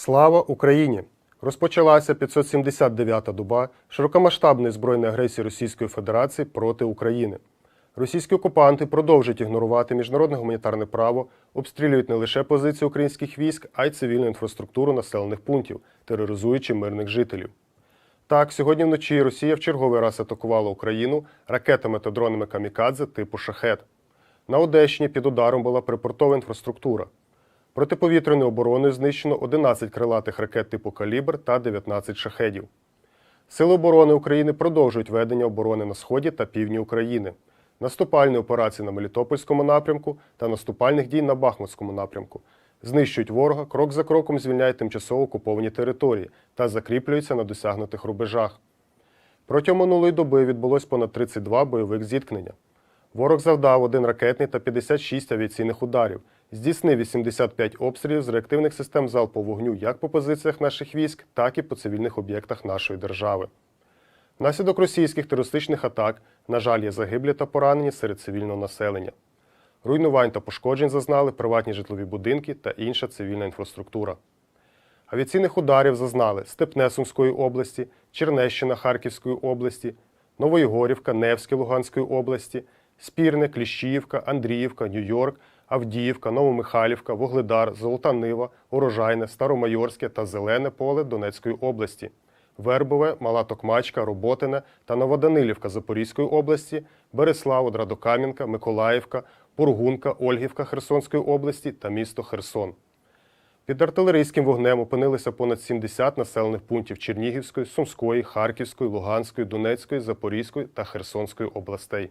Слава Україні! Розпочалася 579-та доба широкомасштабної збройної агресії Російської Федерації проти України. Російські окупанти продовжують ігнорувати міжнародне гуманітарне право, обстрілюють не лише позиції українських військ, а й цивільну інфраструктуру населених пунктів, тероризуючи мирних жителів. Так, сьогодні вночі Росія в черговий раз атакувала Україну ракетами та дронами камікадзе типу шахет. На Одещині під ударом була припортова інфраструктура. Протиповітряною обороною знищено 11 крилатих ракет типу калібр та 19 шахедів. Сили оборони України продовжують ведення оборони на сході та півдні України, наступальні операції на Мелітопольському напрямку та наступальних дій на Бахмутському напрямку. Знищують ворога, крок за кроком звільняють тимчасово окуповані території та закріплюються на досягнутих рубежах. Протягом минулої доби відбулось понад 32 бойових зіткнення. Ворог завдав один ракетний та 56 авіаційних ударів, здійснив 85 обстрілів з реактивних систем залпового вогню як по позиціях наших військ, так і по цивільних об'єктах нашої держави. Внаслідок російських терористичних атак, на жаль, є загиблі та поранені серед цивільного населення. Руйнувань та пошкоджень зазнали приватні житлові будинки та інша цивільна інфраструктура. Авіаційних ударів зазнали Степне Сумської області, Чернещина Харківської області, Новоєгорівка, Невське Луганської області, Спірне, Кліщіївка, Андріївка, Нью-Йорк, Авдіївка, Новомихайлівка, Вогледар, Золота Нива, Урожайне, Старомайорське та Зелене поле Донецької області, Вербове, Мала Токмачка, Роботине та Новоданилівка Запорізької області, Береслав, Одрадокам'янка, Миколаївка, Пургунка, Ольгівка Херсонської області та місто Херсон. Під артилерійським вогнем опинилися понад 70 населених пунктів Чернігівської, Сумської, Харківської, Луганської, Донецької, Запорізької та Херсонської областей.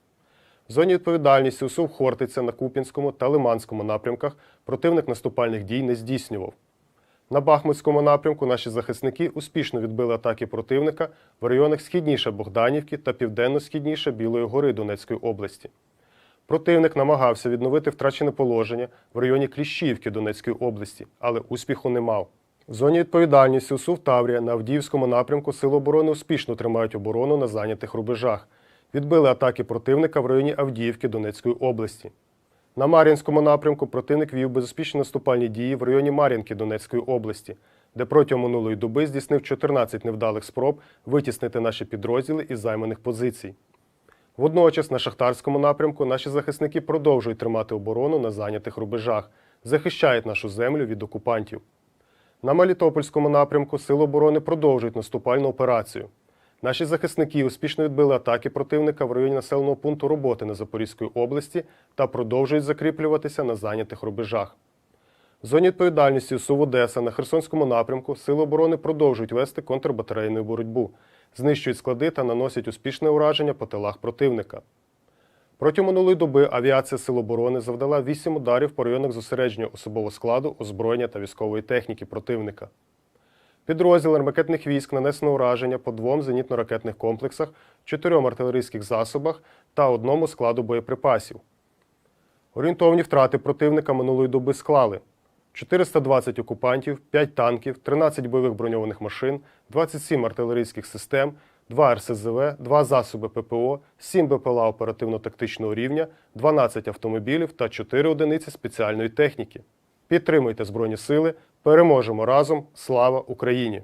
В зоні відповідальності УСУ Хортиця на Куп'янському та Лиманському напрямках противник наступальних дій не здійснював. На Бахмутському напрямку наші захисники успішно відбили атаки противника в районах східніше Богданівки та південно-східніше Білої гори Донецької області. Противник намагався відновити втрачене положення в районі Кліщівки Донецької області, але успіху не мав. В зоні відповідальності УСУ в Таврія на Авдіївському напрямку Сили оборони успішно тримають оборону на зайнятих рубежах. Відбили атаки противника в районі Авдіївки Донецької області. На Мар'їнському напрямку противник вів безуспішні наступальні дії в районі Мар'їнки Донецької області, де протягом минулої доби здійснив 14 невдалих спроб витіснити наші підрозділи із займаних позицій. Водночас на Шахтарському напрямку наші захисники продовжують тримати оборону на зайнятих рубежах, захищають нашу землю від окупантів. На Мелітопольському напрямку Сили оборони продовжують наступальну операцію. Наші захисники успішно відбили атаки противника в районі населеного пункту роботи на Запорізької області та продовжують закріплюватися на зайнятих рубежах. В зоні відповідальності СУВ Одеса на Херсонському напрямку Сили оборони продовжують вести контрбатарейну боротьбу, знищують склади та наносять успішне ураження по тилах противника. Протягом минулої доби авіація Сил оборони завдала 8 ударів по районах зосередження особового складу, озброєння та військової техніки противника. Підрозділам ракетних військ нанесено ураження по двом зенітно-ракетних комплексах, чотирьом артилерійських засобах та одному складу боєприпасів. Орієнтовні втрати противника минулої доби склали 420 окупантів, 5 танків, 13 бойових броньованих машин, 27 артилерійських систем, 2 РСЗВ, 2 засоби ППО, 7 БПЛА оперативно-тактичного рівня, 12 автомобілів та 4 одиниці спеціальної техніки. Підтримуйте Збройні Сили, переможемо разом! Слава Україні!